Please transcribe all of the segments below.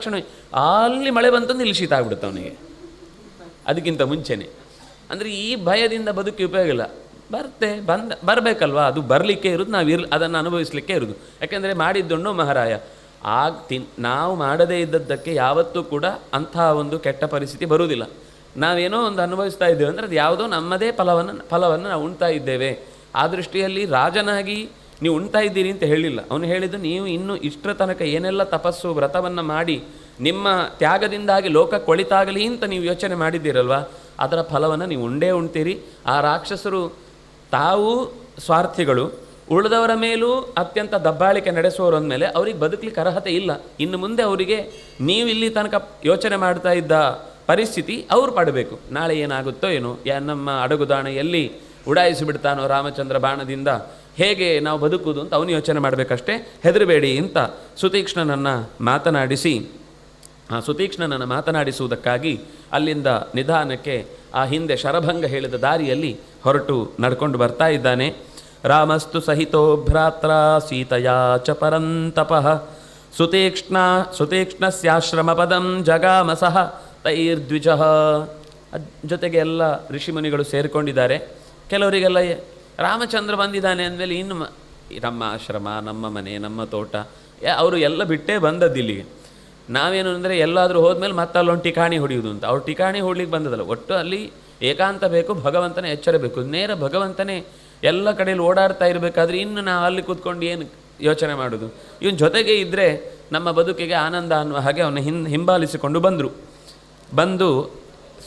ತಕ್ಷಣ ಅಲ್ಲಿ ಮಳೆ ಬಂತು ಇಲ್ಲಿ ಶೀತ ಆಗ್ಬಿಡುತ್ತೆ ಅವನಿಗೆ. ಅದಕ್ಕಿಂತ ಮುಂಚೆನೆ. ಅಂದರೆ ಈ ಭಯದಿಂದ ಬದುಕಿ ಉಪಯೋಗ ಇಲ್ಲ. ಬರ್ತೆ, ಬಂದ, ಬರಬೇಕಲ್ವಾ? ಅದು ಬರಲಿಕ್ಕೆ ಇರೋದು, ನಾವು ಇರ್ ಅದನ್ನು ಅನುಭವಿಸಲಿಕ್ಕೆ ಇರೋದು. ಯಾಕೆಂದರೆ ಮಾಡಿದ್ದುಣ್ಣು ಮಹಾರಾಯ. ಆಗ ತಿನ್, ನಾವು ಮಾಡದೇ ಇದ್ದದ್ದಕ್ಕೆ ಯಾವತ್ತೂ ಕೂಡ ಅಂಥ ಒಂದು ಕೆಟ್ಟ ಪರಿಸ್ಥಿತಿ ಬರುವುದಿಲ್ಲ. ನಾವೇನೋ ಒಂದು ಅನುಭವಿಸ್ತಾ ಇದ್ದೇವೆ ಅಂದರೆ ಅದು ಯಾವುದೋ ನಮ್ಮದೇ ಫಲವನ್ನು ಫಲವನ್ನು ನಾವು ಉಣ್ತಾ ಇದ್ದೇವೆ. ಆ ದೃಷ್ಟಿಯಲ್ಲಿ ರಾಜನಾಗಿ ನೀವು ಉಣ್ತಾ ಇದ್ದೀರಿ ಅಂತ ಹೇಳಿಲ್ಲ. ಅವನು ಹೇಳಿದ್ದು, ನೀವು ಇನ್ನು ಇಷ್ಟರ ತನಕ ಏನೆಲ್ಲ ತಪಸ್ಸು, ವ್ರತವನ್ನು ಮಾಡಿ, ನಿಮ್ಮ ತ್ಯಾಗದಿಂದಾಗಿ ಲೋಕ ಕೊಳಿತಾಗಲಿ ಅಂತ ನೀವು ಯೋಚನೆ ಮಾಡಿದ್ದೀರಲ್ವ? ಅದರ ಫಲವನ್ನು ನೀವು ಉಂಡೇ ಉಣ್ತೀರಿ. ಆ ರಾಕ್ಷಸರು ತಾವು ಸ್ವಾರ್ಥಿಗಳು. ಉಳಿದವರ ಮೇಲೂ ಅತ್ಯಂತ ದಬ್ಬಾಳಿಕೆ ನಡೆಸುವವರು ಅಂದಮೇಲೆ ಅವ್ರಿಗೆ ಬದುಕಲಿಕ್ಕೆ ಅರ್ಹತೆ ಇಲ್ಲ. ಇನ್ನು ಮುಂದೆ ಅವರಿಗೆ ನೀವು ಇಲ್ಲಿ ತನಕ ಯೋಚನೆ ಮಾಡ್ತಾ ಇದ್ದ ಪರಿಸ್ಥಿತಿ ಅವ್ರು ಪಡಬೇಕು. ನಾಳೆ ಏನಾಗುತ್ತೋ ಏನೋ, ಯಾ ನಮ್ಮ ಅಡಗುದಾಣೆಯಲ್ಲಿ ಉಡಾಯಿಸಿ ಬಿಡ್ತಾನೋ ರಾಮಚಂದ್ರ ಬಾಣದಿಂದ? ಹೇಗೆ ನಾವು ಬದುಕುವುದು ಅಂತ ಅವನು ಯೋಚನೆ ಮಾಡಬೇಕಷ್ಟೇ. ಹೆದರಬೇಡಿ ಅಂತ ಸುತೀಕ್ಷ್ಣನನ್ನು ಮಾತನಾಡಿಸಿ. ಆ ಸುತೀಕ್ಷ್ಣನನ್ನು ಮಾತನಾಡಿಸುವುದಕ್ಕಾಗಿ ಅಲ್ಲಿಂದ ನಿಧಾನಕ್ಕೆ ಆ ಹಿಂದೆ ಶರಭಂಗ ಹೇಳಿದ ದಾರಿಯಲ್ಲಿ ಹೊರಟು ನಡ್ಕೊಂಡು ಬರ್ತಾ ಇದ್ದಾನೆ. ರಾಮಸ್ತು ಸಹಿತೋ ಭ್ರಾತ್ರ ಸೀತಯಾ ಚ ಪರಂತಪಃ. ಸುತೀಕ್ಷ್ಣ ಸುತೀಕ್ಷ್ಣಸ್ಯಾಶ್ರಮ ಪದಂ ಜಗಾಮ ಸಹ ತೈರ್ದ್ವಿಜ ಜೊತೆಗೆ ಎಲ್ಲ ಋಷಿಮುನಿಗಳು ಸೇರಿಕೊಂಡಿದ್ದಾರೆ. ಕೆಲವರಿಗೆಲ್ಲ ರಾಮಚಂದ್ರ ಬಂದಿದ್ದಾನೆ ಅಂದಮೇಲೆ ಇನ್ನು ನಮ್ಮ ಆಶ್ರಮ, ನಮ್ಮ ಮನೆ, ನಮ್ಮ ತೋಟ ಅವರು ಎಲ್ಲ ಬಿಟ್ಟೇ ಬಂದದ್ದು ಇಲ್ಲಿಗೆ ನಾವೇನು ಅಂದರೆ ಎಲ್ಲಾದರೂ ಹೋದ್ಮೇಲೆ ಮತ್ತೆ ಅಲ್ಲೊಂದು ಟಿಕಾಣಿ ಹೊಡೆಯುವುದು ಅಂತ. ಅವ್ರು ಟಿಕಾಣಿ ಹೊಡ್ಲಿಕ್ಕೆ ಬಂದದಲ್ಲ. ಒಟ್ಟು ಅಲ್ಲಿ ಏಕಾಂತ ಬೇಕು, ಭಗವಂತನ ಎಚ್ಚರ ಬೇಕು. ನೇರ ಭಗವಂತನೇ ಎಲ್ಲ ಕಡೆಯಲ್ಲಿ ಓಡಾಡ್ತಾ ಇರಬೇಕಾದ್ರೆ ಇನ್ನು ನಾವು ಅಲ್ಲಿ ಕೂತ್ಕೊಂಡು ಏನು ಯೋಚನೆ ಮಾಡೋದು? ಇವನು ಜೊತೆಗೆ ಇದ್ದರೆ ನಮ್ಮ ಬದುಕಿಗೆ ಆನಂದ ಅನ್ನುವ ಹಾಗೆ ಅವನ ಹಿಂ ಹಿಂಬಾಲಿಸಿಕೊಂಡು ಬಂದರು. ಬಂದು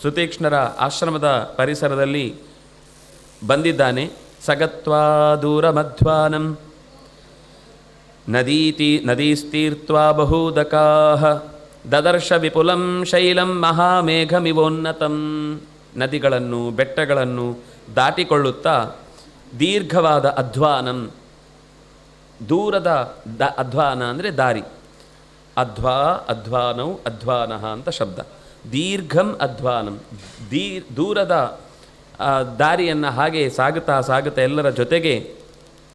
ಸುತೀಕ್ಷ್ಣರ ಆಶ್ರಮದ ಪರಿಸರದಲ್ಲಿ ಬಂದಿದ್ದಾನೆ. ಸಗತ್ವಾ ದೂರ ಮಧ್ವಾನಂ. ನದೀತಿ ನದೀಸ್ತೀರ್ತ್ವಾ ಬಹೂದಕಾ ದದರ್ಶ ವಿಪುಲಂ ಶೈಲಂ ಮಹಾಮೇಘಮಿವೋನ್ನತಂ. ನದಿಗಳನ್ನು, ಬೆಟ್ಟಗಳನ್ನು ದಾಟಿಕೊಳ್ಳುತ್ತಾ ದೀರ್ಘವಾದ ಅಧ್ವಾನಂ. ದೂರದ ದ ಅಧ್ವಾನ ಅಂದರೆ ದಾರಿ. ಅಧ್ವಾ, ಅಧ್ವಾನೌ, ಅಧ್ವಾನ ಅಂತ ಶಬ್ದ. ದೀರ್ಘಂ ಅಧ್ವಾನಂ. ದೀ ದೂರದ ದಾರಿಯನ್ನು ಹಾಗೆ ಸಾಗುತ್ತಾ ಸಾಗುತ್ತಾ ಎಲ್ಲರ ಜೊತೆಗೆ